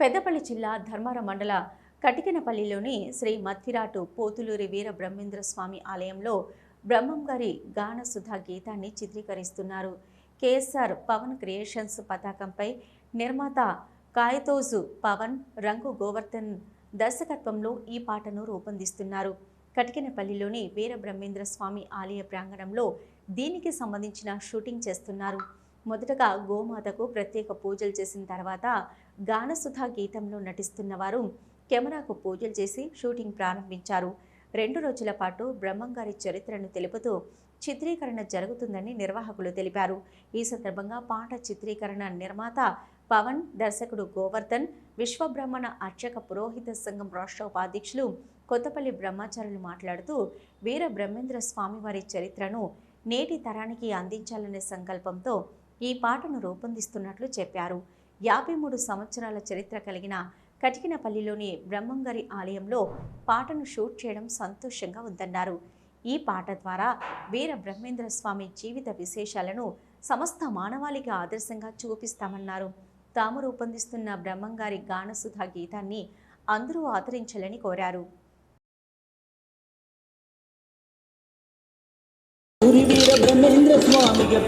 పెద్దపల్లి జిల్లా ధర్మారం మండల కటికినపల్లిలోని శ్రీ మత్తిరాటు పోతులూరి వీర బ్రహ్మేంద్ర స్వామి ఆలయంలో బ్రహ్మం గారి గాన సుధా గీతాన్ని చిత్రీకరిస్తున్నారు. కేఎస్ఆర్ పవన్ క్రియేషన్స్ పతాకంపై నిర్మాత కాయతోజు పవన్ రంగు గోవర్ధన్ దర్శకత్వంలో ఈ పాటను రూపొందిస్తున్నారు. కటికినపల్లిలోని వీర బ్రహ్మేంద్ర స్వామి ఆలయ ప్రాంగణంలో దీనికి సంబంధించిన షూటింగ్ చేస్తున్నారు. మొదటగా గోమాతకు ప్రత్యేక పూజలు చేసిన తర్వాత గానసుధా గీతంలో నటిస్తున్న వారు కెమెరాకు పూజలు చేసి షూటింగ్ ప్రారంభించారు. రెండు రోజుల పాటు బ్రహ్మంగారి చరిత్రను తెలుపుతూ చిత్రీకరణ జరుగుతుందని నిర్వాహకులు తెలిపారు. ఈ సందర్భంగా పాట చిత్రీకరణ నిర్మాత పవన్ దర్శకుడు గోవర్ధన్ విశ్వబ్రహ్మణ అర్చక పురోహిత సంఘం రాష్ట్ర ఉపాధ్యక్షులు కొత్తపల్లి బ్రహ్మచారులు మాట్లాడుతూ వీర బ్రహ్మేంద్ర స్వామివారి చరిత్రను నేటి తరానికి అందించాలనే సంకల్పంతో ఈ పాటను రూపొందిస్తున్నట్లు చెప్పారు. యాభై మూడు సంవత్సరాల చరిత్ర కలిగిన కటికినపల్లిలోని బ్రహ్మంగారి ఆలయంలో పాటను షూట్ చేయడం సంతోషంగా ఉందన్నారు. ఈ పాట ద్వారా వీర బ్రహ్మేంద్ర స్వామి జీవిత విశేషాలను సమస్త మానవాళికి ఆదర్శంగా చూపిస్తామన్నారు. తాము రూపొందిస్తున్న బ్రహ్మంగారి గానసుధ గీతాన్ని అందరూ ఆదరించాలని కోరారు. వీర బ్రహ్మేంద్ర స్వామిగా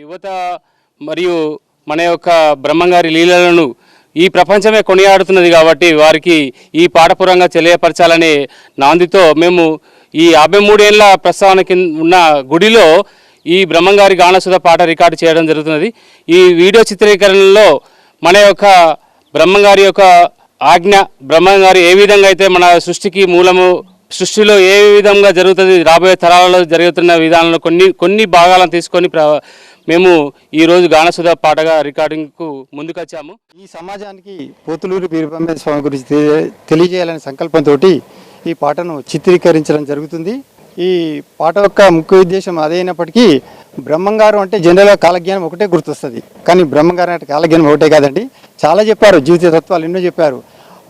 యువత మరియు మన యొక్క బ్రహ్మంగారి లీలలను ఈ ప్రపంచమే కొనియాడుతున్నది కాబట్టి వారికి ఈ పాఠపురంగా తెలియపరచాలనే నాందితో మేము ఈ యాభై మూడేళ్ళ ప్రస్తావన కింద ఉన్న గుడిలో ఈ బ్రహ్మంగారి గానసుధ పాట రికార్డు చేయడం జరుగుతున్నది. ఈ వీడియో చిత్రీకరణలో మన యొక్క బ్రహ్మంగారి యొక్క ఆజ్ఞ బ్రహ్మంగారు ఏ విధంగా అయితే మన సృష్టికి మూలము సృష్టిలో ఏ విధంగా జరుగుతుంది? రాబోయే తరాలలో జరుగుతున్న విధానంలో కొన్ని కొన్ని భాగాలను తీసుకొని ప్ర మేము ఈరోజు గానసుధ పాటగా రికార్డింగ్కు ముందుకొచ్చాము. ఈ సమాజానికి పోతులూరి వీరబ్రహ్మేంద్ర స్వామి గురించి తెలియజేయాలనే సంకల్పంతో ఈ పాటను చిత్రీకరించడం జరుగుతుంది. ఈ పాట యొక్క ముఖ్య ఉద్దేశం అదైనప్పటికీ బ్రహ్మంగారు అంటే జనరల్గా కాలజ్ఞానం ఒకటే గుర్తొస్తుంది. కానీ బ్రహ్మంగారు అంటే కాలజ్ఞానం ఒకటే కాదండి. చాలా చెప్పారు జీవిత తత్వాలు ఎన్నో చెప్పారు.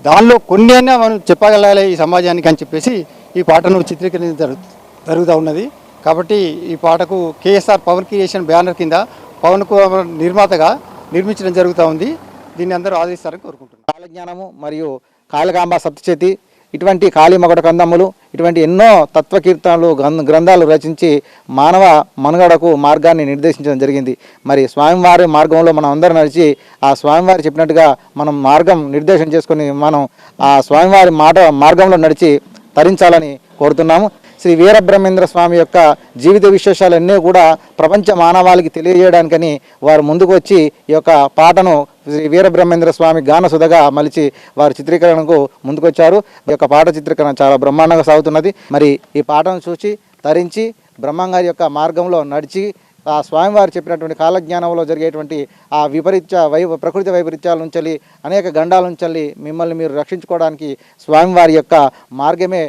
దానిలో కొన్ని అయినా మనం చెప్పగలాలి ఈ సమాజానికి అని చెప్పేసి ఈ పాటను చిత్రీకరించడం జరుగు జరుగుతూ ఉన్నది. కాబట్టి ఈ పాటకు కేఎస్ఆర్ పవన్ క్రియేషన్ బ్యానర్ కింద పవన్ కుమార్ నిర్మాతగా నిర్మించడం జరుగుతూ ఉంది. దీన్ని అందరూ ఆదరిస్తారని కోరుకుంటున్నాను కాలజ్ఞానము మరియు కాళకాంబ సప్తచేతి ఇటువంటి కాళీమగడ కందములు ఇటువంటి ఎన్నో తత్వకీర్తనలు గ్రంథాలు రచించి మానవ మనుగడకు మార్గాన్ని నిర్దేశించడం జరిగింది. మరి స్వామివారి మార్గంలో మనం అందరం నడిచి ఆ స్వామివారి చెప్పినట్టుగా మనం మార్గం నిర్దేశం చేసుకొని మనం ఆ స్వామివారి మాట మార్గంలో నడిచి తరించాలని కోరుతున్నాము. శ్రీ వీరబ్రహ్మేంద్ర స్వామి యొక్క జీవిత విశేషాలన్నీ కూడా ప్రపంచ మానవాళికి తెలియజేయడానికని వారు ముందుకు వచ్చి ఈ యొక్క పాటను శ్రీ వీరబ్రహ్మేంద్ర స్వామి గానసుధగా మలిచి వారి చిత్రీకరణకు ముందుకొచ్చారు. ఈ యొక్క పాట చిత్రీకరణ చాలా బ్రహ్మాండంగా సాగుతున్నది. మరి ఈ పాటను చూసి తరించి బ్రహ్మంగారి యొక్క మార్గంలో నడిచి ఆ స్వామివారు చెప్పినటువంటి కాలజ్ఞానంలో జరిగేటువంటి ఆ విపరీత్య వై ప్రకృతి వైపరీత్యాల నుంచి అనేక గండాల నుంచి మిమ్మల్ని మీరు రక్షించుకోవడానికి స్వామివారి యొక్క మార్గమే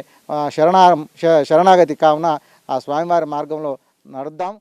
శరణా శ- శరణాగతి కావున ఆ స్వామివారి మార్గంలో నడుద్దాం.